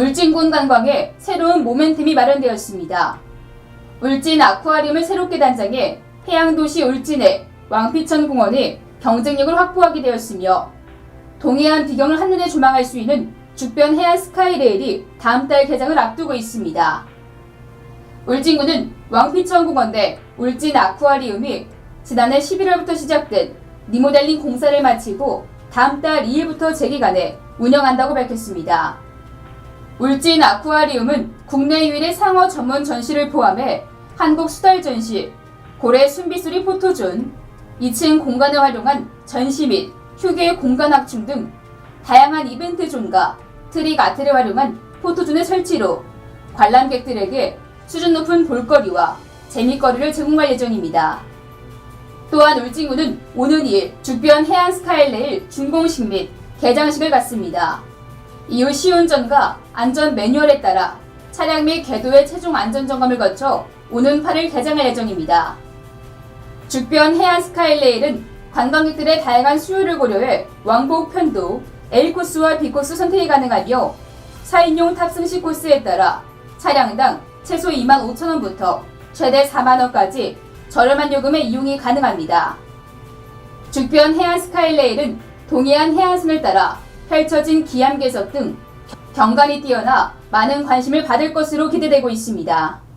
울진군 관광에 새로운 모멘텀이 마련되었습니다. 울진 아쿠아리움을 새롭게 단장해 해양도시 울진의 왕피천 공원이 경쟁력을 확보하게 되었으며 동해안 비경을 한눈에 조망할 수 있는 죽변 해안 스카이레일이 다음 달 개장을 앞두고 있습니다. 울진군은 왕피천 공원 내 울진 아쿠아리움이 지난해 11월부터 시작된 리모델링 공사를 마치고 다음 달 2일부터 재기간에 운영한다고 밝혔습니다. 울진 아쿠아리움은 국내 유일의 상어 전문 전시를 포함해 한국 수달 전시, 고래 순비수리 포토존, 2층 공간을 활용한 전시 및 휴게 공간 확충 등 다양한 이벤트 존과 트릭 아트를 활용한 포토존의 설치로 관람객들에게 수준 높은 볼거리와 재미거리를 제공할 예정입니다. 또한 울진군은 오는 2일 죽변 해안 스카이레일 준공식 및 개장식을 갖습니다. 이후 시운전과 안전 매뉴얼에 따라 차량 및 궤도의 최종 안전 점검을 거쳐 오는 8일 개장할 예정입니다. 죽변 해안 스카이레일은 관광객들의 다양한 수요를 고려해 왕복 편도 A코스와 B코스 선택이 가능하며 4인용 탑승 시 코스에 따라 차량당 최소 2만 5천 원부터 최대 4만 원까지 저렴한 요금의 이용이 가능합니다. 죽변 해안 스카이레일은 동해안 해안선을 따라 펼쳐진 기암괴석 등 경관이 뛰어나 많은 관심을 받을 것으로 기대되고 있습니다.